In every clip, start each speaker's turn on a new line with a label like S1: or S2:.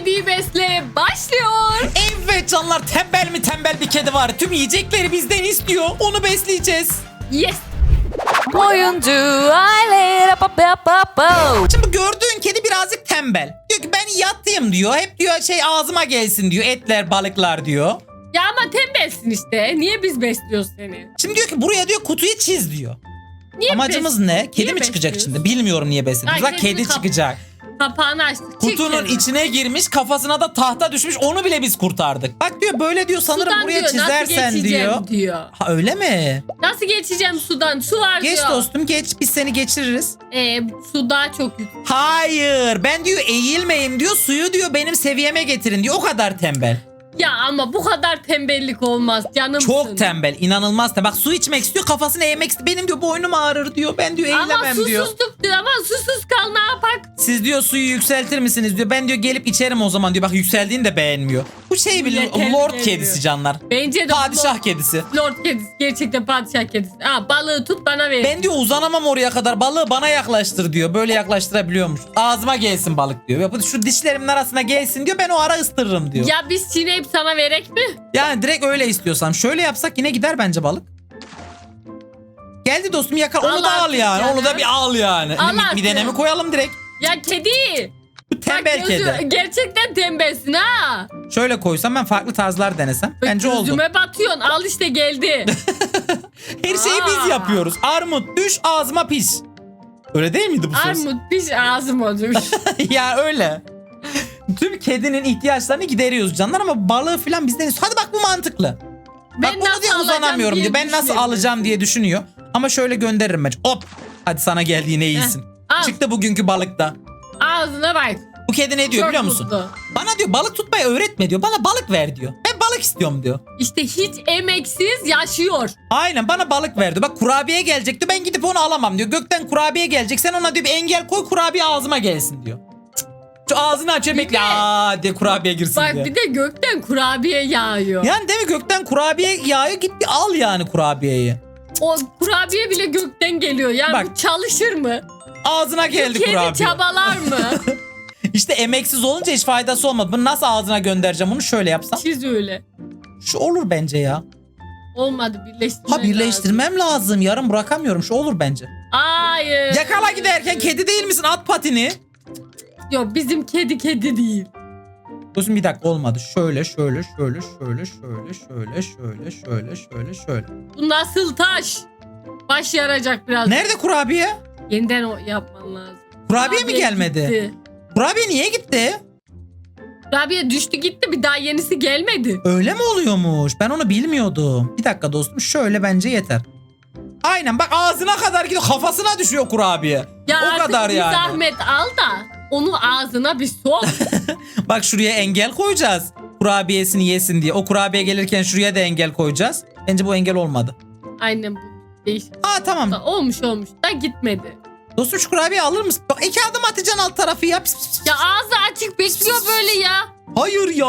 S1: kediyi besle başlıyor.
S2: Evet canlar tembel mi tembel bir kedi var. Tüm yiyecekleri bizden istiyor. Onu besleyeceğiz.
S1: Yes.
S3: Oyuncu aile.
S2: Şimdi bu gördüğün kedi birazcık tembel. Diyor ki ben yatayım diyor. Hep diyor şey ağzıma gelsin diyor. Etler balıklar diyor.
S1: Ya ama tembelsin işte. Niye biz besliyoruz seni?
S2: Şimdi diyor ki buraya diyor kutuyu çiz diyor.
S1: Niye
S2: Amacımız ne? Kedi
S1: niye
S2: mi çıkacak
S1: besliyoruz?
S2: içinde? Bilmiyorum niye beslediğimiz.
S1: Ay,
S2: Bak kedi
S1: kap-
S2: çıkacak.
S1: Kapağını açtık. Çık
S2: Kutunun
S1: kedi.
S2: içine girmiş kafasına da tahta düşmüş onu bile biz kurtardık. Bak diyor böyle diyor sanırım
S1: Sudan
S2: buraya
S1: diyor, nasıl
S2: çizersen
S1: geçeceğim
S2: diyor.
S1: diyor.
S2: Ha öyle mi?
S1: Nasıl geçeceğim sudan? Su var
S2: Geç
S1: diyor.
S2: dostum geç biz seni geçiririz.
S1: Ee, su daha çok yüksek.
S2: Hayır ben diyor eğilmeyeyim diyor suyu diyor benim seviyeme getirin diyor o kadar tembel.
S1: Ya ama bu kadar tembellik olmaz canım.
S2: Çok tembel inanılmaz tembel. Bak su içmek istiyor kafasını eğmek istiyor. Benim diyor boynum ağrır diyor ben diyor
S1: Ama
S2: eğilemem diyor.
S1: susuzluk diyor ama susuz?
S2: Siz diyor suyu yükseltir misiniz diyor. Ben diyor gelip içerim o zaman diyor. Bak yükseldiğini de beğenmiyor. Bu şey bir lord
S1: geliyor.
S2: kedisi canlar.
S1: Bence de
S2: Padişah
S1: Lord,
S2: kedisi.
S1: Lord kedisi. Gerçekten padişah kedisi. Ha, balığı tut bana ver.
S2: Ben diyor uzanamam oraya kadar balığı bana yaklaştır diyor. Böyle yaklaştırabiliyormuş. Ağzıma gelsin balık diyor. Ya bu Şu dişlerimin arasına gelsin diyor. Ben o ara ıstırırım diyor.
S1: Ya biz çiğneyip sana verek mi?
S2: Yani direkt öyle istiyorsam. Şöyle yapsak yine gider bence balık. Geldi dostum yakal. Onu da al yani.
S1: canım.
S2: Onu da bir al yani.
S1: Artık.
S2: Midene mi koyalım direkt?
S1: Ya kedi.
S2: Bu tembel
S1: Bak gözü-
S2: kedi.
S1: Gerçekten tembelsin ha.
S2: Şöyle koysam ben farklı tarzlar denesem. Bence oldu.
S1: Gözüme batıyorsun. Al işte geldi.
S2: Her şeyi
S1: Aa.
S2: biz yapıyoruz. Armut düş ağzıma pis. Öyle değil miydi bu söz?
S1: Armut piş ağzım olmuş.
S2: ya öyle. Tüm kedinin ihtiyaçlarını gideriyoruz canlar ama balığı falan bizden. Hadi bak bu mantıklı.
S1: Ben
S2: bak bunu
S1: nasıl
S2: diye
S1: alacağım
S2: uzanamıyorum
S1: diye
S2: diyor. Ben nasıl
S1: düşünüyorum.
S2: alacağım diye düşünüyor. Ama şöyle gönderirim ben. Hop. Hadi sana geldi yine iyisin.
S1: Al
S2: Çıktı bugünkü balıkta.
S1: ağzına bak.
S2: Bu kedi ne diyor
S1: Çok
S2: biliyor musun?
S1: mutlu.
S2: Bana diyor balık tutmayı öğretme diyor. Bana balık ver diyor. Ben balık istiyorum diyor.
S1: İşte hiç emeksiz yaşıyor.
S2: Aynen bana balık verdi. Bak kurabiye gelecekti ben gidip onu alamam diyor. Gökten kurabiye gelecek. Sen ona diyor bir engel koy kurabiye ağzıma gelsin diyor. Şu ağzını açıyor
S1: Bir
S2: bekle.
S1: de-
S2: Aa diye kurabiye girsin
S1: Bak
S2: diye.
S1: bir de gökten kurabiye yağıyor.
S2: Yani değil mi gökten kurabiye yağıyor git bir al yani kurabiyeyi.
S1: O kurabiye bile gökten geliyor. Yani
S2: Bak.
S1: bu çalışır mı?
S2: Ağzına geldi
S1: Kedi
S2: kurabiye.
S1: çabalar mı?
S2: İşte emeksiz olunca hiç faydası olmadı. Bunu nasıl ağzına göndereceğim onu şöyle yapsam.
S1: Çiz öyle.
S2: Şu olur bence ya.
S1: Olmadı birleştirmen
S2: Ha birleştirmem lazım. Yarın bırakamıyorum. Şu olur bence.
S1: lazım. Hayır.
S2: Yakala giderken kedi değil misin? At patini.
S1: Yok bizim kedi kedi değil.
S2: Dostum bir dakika olmadı. Şöyle şöyle şöyle şöyle şöyle şöyle şöyle şöyle şöyle şöyle.
S1: Bu nasıl taş? Baş yarayacak biraz.
S2: Nerede kurabiye?
S1: Yeniden o yapman lazım.
S2: Kurabiye mi gelmedi?
S1: gitti.
S2: Kurabiye niye gitti?
S1: Kurabiye düştü gitti bir daha yenisi gelmedi.
S2: Öyle mi oluyormuş? Ben onu bilmiyordum. Bir dakika dostum şöyle bence yeter. Aynen bak ağzına kadar gidiyor kafasına düşüyor kurabiye.
S1: Ya
S2: O
S1: artık
S2: kadar
S1: bir
S2: yani.
S1: zahmet al da onu ağzına bir sok.
S2: Bak şuraya engel koyacağız. Kurabiyesini yesin diye. O kurabiye gelirken şuraya da engel koyacağız. Bence bu engel olmadı.
S1: Aynen bu. Değişik.
S2: Aa tamam.
S1: Olmuş olmuş da gitmedi.
S2: Dostum şu kurabiye alır mısın? Bak iki adım atacaksın alt tarafı ya. Pis, pis, pis.
S1: Ya ağzı açık bekliyor böyle ya.
S2: Hayır ya.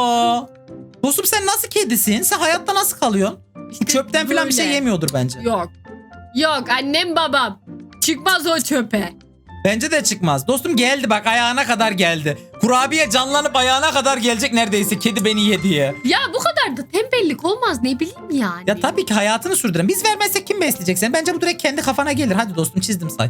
S2: Dostum sen nasıl kedisin? Sen hayatta nasıl kalıyorsun?
S1: İşte
S2: çöpten falan bir şey yemiyordur bence.
S1: Yok. Yok annem babam. Çıkmaz o çöpe.
S2: Bence de çıkmaz. Dostum geldi bak ayağına kadar geldi. Kurabiye canlanıp ayağına kadar gelecek neredeyse kedi beni ye diye.
S1: Ya bu kadar da tembellik olmaz ne bileyim yani.
S2: Ya tabii ki hayatını sürdüren. Biz vermezsek kim besleyecek seni? Bence bu direkt kendi kafana gelir. Hadi dostum çizdim say.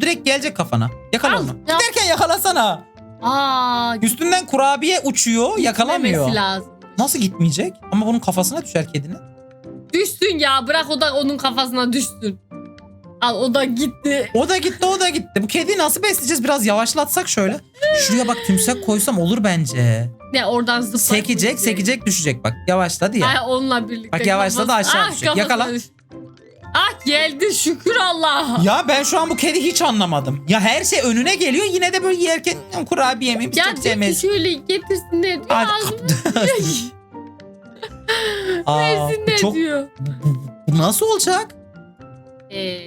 S2: Direkt gelecek kafana. Yakala
S1: Al,
S2: onu. Giderken yakalasana.
S1: Aa,
S2: Üstünden kurabiye uçuyor yakalamıyor.
S1: gitmemesi lazım.
S2: Nasıl gitmeyecek? Ama bunun kafasına düşer kedinin.
S1: Düşsün ya bırak o da onun kafasına düşsün. Al o da gitti.
S2: O da gitti o da gitti. Bu kediyi nasıl besleyeceğiz? Biraz yavaşlatsak şöyle. Şuraya bak tümsek koysam olur bence.
S1: Ne oradan zıplar.
S2: Sekecek sekecek düşecek bak. Yavaşladı ya.
S1: Ay onunla birlikte.
S2: Bak yavaşladı, aşağı düşecek.
S1: kafasına
S2: Yakala.
S1: düş- Ah geldi şükür Allah'a.
S2: Ya ben şu an bu kedi hiç anlamadım. Ya her şey önüne geliyor yine de böyle yerken "Hmm, kurabiye mi? Biz
S1: Ya
S2: çok
S1: diyor ki
S2: sevmeyiz.
S1: şöyle getirsin de diyor.
S2: Hadi.
S1: Ağzına
S2: Aa,
S1: versin
S2: bu
S1: de
S2: çok,
S1: diyor.
S2: bu nasıl olacak?
S1: Ee,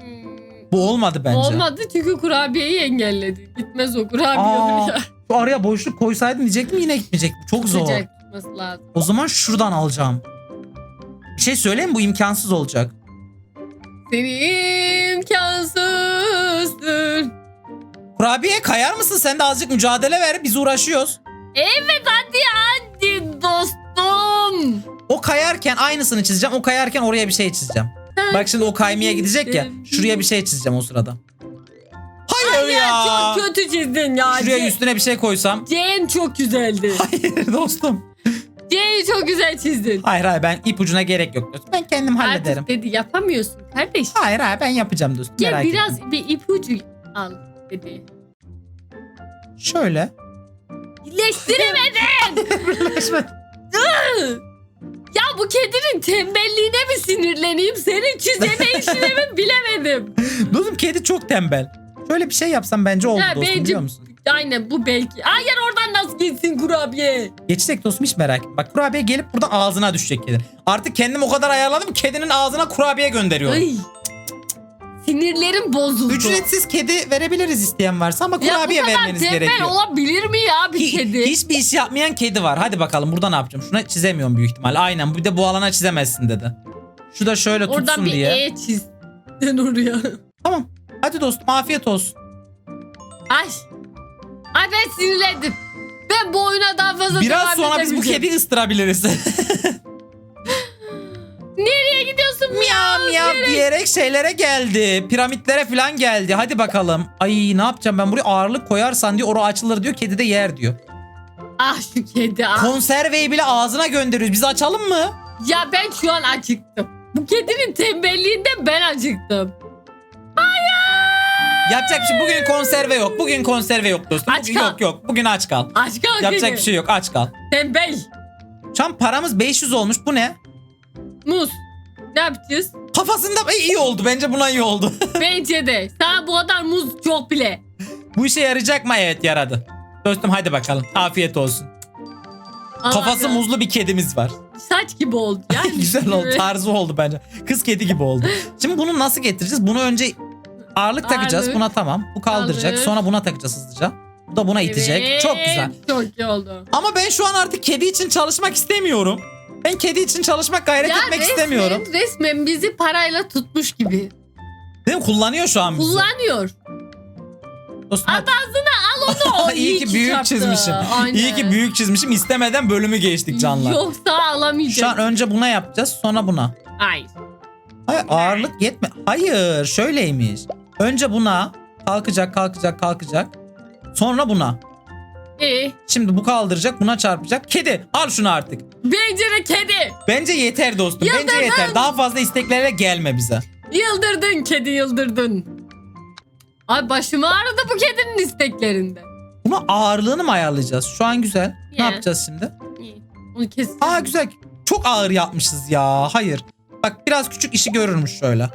S1: hmm,
S2: Bu olmadı bence.
S1: Olmadı çünkü kurabiyeyi engelledi. Gitmez o kurabiye
S2: Aa,
S1: oraya.
S2: Şu araya boşluk koysaydın diyecektim yine gitmeyecek. Çok zor.
S1: Sıcak tutması lazım.
S2: O zaman şuradan alacağım. Şey söyleyeyim? Bu imkansız olacak.
S1: Seni imkansızdır.
S2: Kurabiye kayar mısın? Sen de azıcık mücadele ver. Biz uğraşıyoruz.
S1: Evet hadi hadi dostum.
S2: O kayarken aynısını çizeceğim. O kayarken oraya bir şey çizeceğim. Bak şimdi o kaymaya gidecek ya. Şuraya bir şey çizeceğim o sırada. Hayır
S1: Ya
S2: ya.
S1: çok kötü çizdin ya.
S2: Şuraya üstüne bir şey koysam.
S1: Cem çok güzeldi.
S2: Hayır dostum.
S1: C'yi çok güzel çizdin.
S2: Hayır hayır ben ipucuna gerek yok dostum. Ben kendim hallederim.
S1: Artık dedi yapamıyorsun kardeş.
S2: Hayır hayır ben yapacağım dostum.
S1: Gel
S2: Merak
S1: biraz
S2: etme.
S1: bir ipucu al dedi.
S2: Şöyle.
S1: İyileştiremedin. ya bu kedinin tembelliğine mi sinirleneyim? Senin çizeme işine mi bilemedim.
S2: dostum kedi çok tembel. Şöyle bir şey yapsam bence oldu
S1: Ya
S2: dostum
S1: bence-
S2: biliyor musun?
S1: Aynen bu belki. Hayır oradan nasıl gitsin kurabiye?
S2: Geçecek dostum hiç merak etme. Bak kurabiye gelip buradan ağzına düşecek kedinin. Artık kendim o kadar ayarladım kedinin ağzına kurabiye gönderiyorum.
S1: Ay. Sinirlerim bozuldu.
S2: Ücretsiz kedi verebiliriz isteyen varsa ama
S1: ya bu
S2: kurabiye
S1: kadar
S2: vermeniz
S1: tembel
S2: gerekiyor.
S1: olabilir mi ya bir
S2: Hi-
S1: kedi?
S2: Hiçbir iş yapmayan kedi var. Hadi bakalım burada ne yapacağım? Şuna çizemiyorum büyük ihtimal. Aynen bir de bu alana çizemezsin dedi. Şu da şöyle
S1: Oradan
S2: tutsun
S1: bir
S2: diye.
S1: E çiz. Sen oraya.
S2: Tamam. Hadi dostum afiyet olsun.
S1: Ay. Ay ben sinirlendim. Ben bu oyuna daha fazla
S2: Biraz
S1: devam
S2: sonra biz bu
S1: edemeyeceğim.
S2: kediyi ıstırabiliriz.
S1: Nereye gidiyorsun
S2: miyav miyav diyerek şeylere geldi. Piramitlere falan geldi. Hadi bakalım. Ay ne yapacağım ben buraya ağırlık koyarsan diyor. Orası açılır diyor. Kedi de yer diyor.
S1: Ah şu kedi ah.
S2: Konserveyi bile ağzına gönderiyoruz. Biz açalım mı?
S1: Ya ben şu an acıktım. Bu kedinin tembelliğinden ben acıktım.
S2: Yapacak bir şey. Bugün konserve yok. Bugün konserve yok dostum.
S1: Aç
S2: Bugün
S1: kal.
S2: yok yok. Bugün aç kal.
S1: Aç kal
S2: Yapacak bir şey yok. Aç kal.
S1: Tembel.
S2: Şu an paramız 500 olmuş. Bu ne?
S1: Muz. Ne yapacağız?
S2: Kafasında Ay, iyi oldu. Bence buna iyi oldu.
S1: Bence de. Sana bu kadar muz çok bile.
S2: Bu işe yarayacak mı? Evet yaradı. Dostum hadi bakalım. Afiyet olsun. Kafası
S1: Allah'ım.
S2: muzlu bir kedimiz var.
S1: Saç gibi oldu. Yani
S2: Güzel oldu. Tarzı oldu bence. Kız kedi gibi oldu. Şimdi bunu nasıl getireceğiz? Bunu önce ağırlık takacağız.
S1: Ağırlık.
S2: Buna tamam. Bu kaldıracak.
S1: Ağırlık.
S2: Sonra buna takacağız hızlıca. Bu da buna itecek.
S1: Evet,
S2: Çok güzel.
S1: Çok iyi oldu.
S2: Ama ben şu an artık kedi için çalışmak istemiyorum. Ben kedi için çalışmak, gayret etmek istemiyorum.
S1: resmen bizi parayla tutmuş gibi.
S2: Değil mi? Kullanıyor şu an bizi.
S1: Kullanıyor.
S2: Dostum, hadi.
S1: Al onu.
S2: İyi ki büyük
S1: çarptı.
S2: çizmişim.
S1: Aynen.
S2: İyi ki büyük çizmişim. İstemeden bölümü geçtik canlar.
S1: Yoksa
S2: Şu
S1: alamayacağım.
S2: an önce buna yapacağız sonra buna.
S1: Hayır.
S2: Hayır ağırlık yetme. Hayır şöyleymiş. Önce buna kalkacak kalkacak kalkacak. Sonra buna.
S1: Ee,
S2: Şimdi bu kaldıracak buna çarpacak. Kedi al şunu artık.
S1: bence de kedi.
S2: Bence yeter dostum. Bence
S1: Yıldırdım.
S2: yeter. Daha fazla isteklerle gelme bize.
S1: Yıldırdın kedi yıldırdın. Ay başım ağrıdı bu kedinin isteklerinde.
S2: Buna ağırlığını mı ayarlayacağız? Şu an güzel. Ne
S1: Ya.
S2: yapacağız şimdi?
S1: İyi. Onu kes.
S2: Aa güzel. Çok ağır yapmışız ya. Hayır. Bak biraz küçük işi görürmüş şöyle.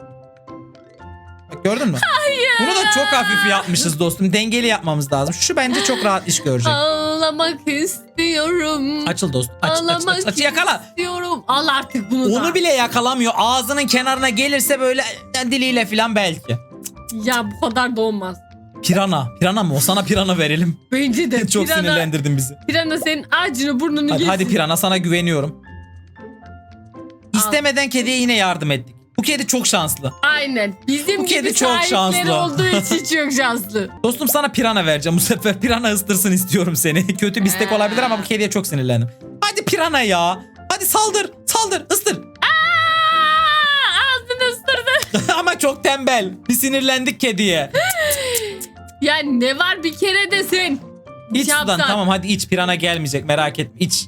S2: Bak gördün mü? Hayır. Bunu da çok hafif yapmışız dostum. Dengeli yapmamız lazım. Şu bence çok rahat iş görecek.
S1: Ağlamak istiyorum.
S2: Açıl dostum. Aç aç aç. aç. Yakala.
S1: istiyorum. Al artık bunu da.
S2: Onu bile yakalamıyor. Ağzının kenarına gelirse böyle diliyle falan belki.
S1: Ya bu kadar da olmaz.
S2: Pirana. Pirana mı? O sana pirana verelim.
S1: Bence de.
S2: Çok
S1: pirana,
S2: sinirlendirdin bizi.
S1: Pirana senin ağacını burnunu
S2: Hadi,
S1: yesin.
S2: hadi pirana sana güveniyorum. İstemeden kediye yine yardım ettik. Bu kedi çok şanslı.
S1: Aynen. Bizim
S2: Bu kedi
S1: gibi
S2: çok
S1: sahipleri
S2: şanslı.
S1: olduğu için çok şanslı.
S2: Dostum sana pirana vereceğim bu sefer. Pirana ıstırsın istiyorum seni. Kötü bir istek
S1: Ee.
S2: olabilir ama bu kediye çok sinirlendim. Hadi pirana ya. Hadi saldır. Saldır. ıstır.
S1: Aa, ağzını ısırdı.
S2: ama çok tembel. Bir sinirlendik kediye.
S1: Ya ne var bir kere de sen.
S2: İç sudan
S1: yapsan.
S2: tamam hadi iç pirana gelmeyecek merak etme iç.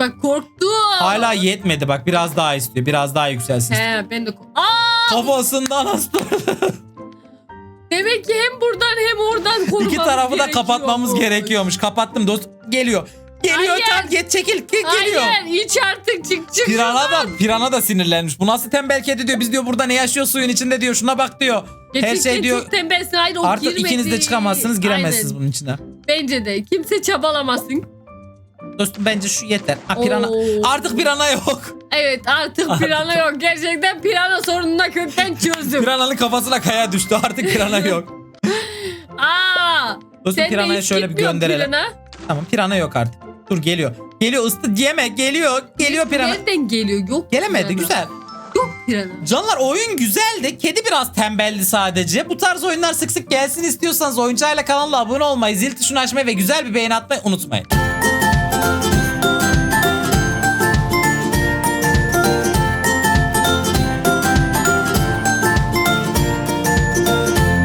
S1: Bak korktum.
S2: Hala yetmedi bak biraz daha istiyor biraz daha yükselsin.
S1: He ben de Aa,
S2: Kafasından hasta.
S1: demek ki hem buradan hem oradan korumamız
S2: İki tarafı da kapatmamız gerekiyormuş. Kapattım dost. Geliyor. Geliyor
S1: Hayır.
S2: tam get çekil ge- geliyor.
S1: Hayır iç artık çık çık.
S2: Pirana
S1: şuradan.
S2: da pirana da sinirlenmiş. Bu nasıl tembel kedi diyor. Biz diyor burada ne yaşıyor suyun içinde diyor. Şuna bak diyor. Her
S1: Gerçekten
S2: şey diyor.
S1: çok tembelsin. Hayır o
S2: Artık
S1: girmedi.
S2: ikiniz de çıkamazsınız giremezsiniz
S1: Aynen.
S2: bunun içine.
S1: Bence de. Kimse çabalamasın.
S2: Dostum bence şu yeter. Ha, pirana.
S1: Oo.
S2: Artık pirana yok.
S1: Evet artık pirana yok. Gerçekten pirana sorununa kökten çözdüm.
S2: Pirananın kafasına kaya düştü. Artık pirana yok.
S1: Aa,
S2: Dostum
S1: sen de
S2: piranayı
S1: hiç
S2: şöyle bir gönderelim.
S1: pirana.
S2: Tamam pirana yok artık. Dur geliyor. Geliyor ıstı yeme geliyor. Geliyor pirana.
S1: Nereden geliyor? Yok.
S2: Gelemedi
S1: pirana.
S2: güzel.
S1: Yok pirana.
S2: Canlar oyun güzeldi. Kedi biraz tembeldi sadece. Bu tarz oyunlar sık sık gelsin istiyorsanız oyuncayla kanala abone olmayı, zil tuşunu açmayı ve güzel bir beğeni atmayı unutmayın.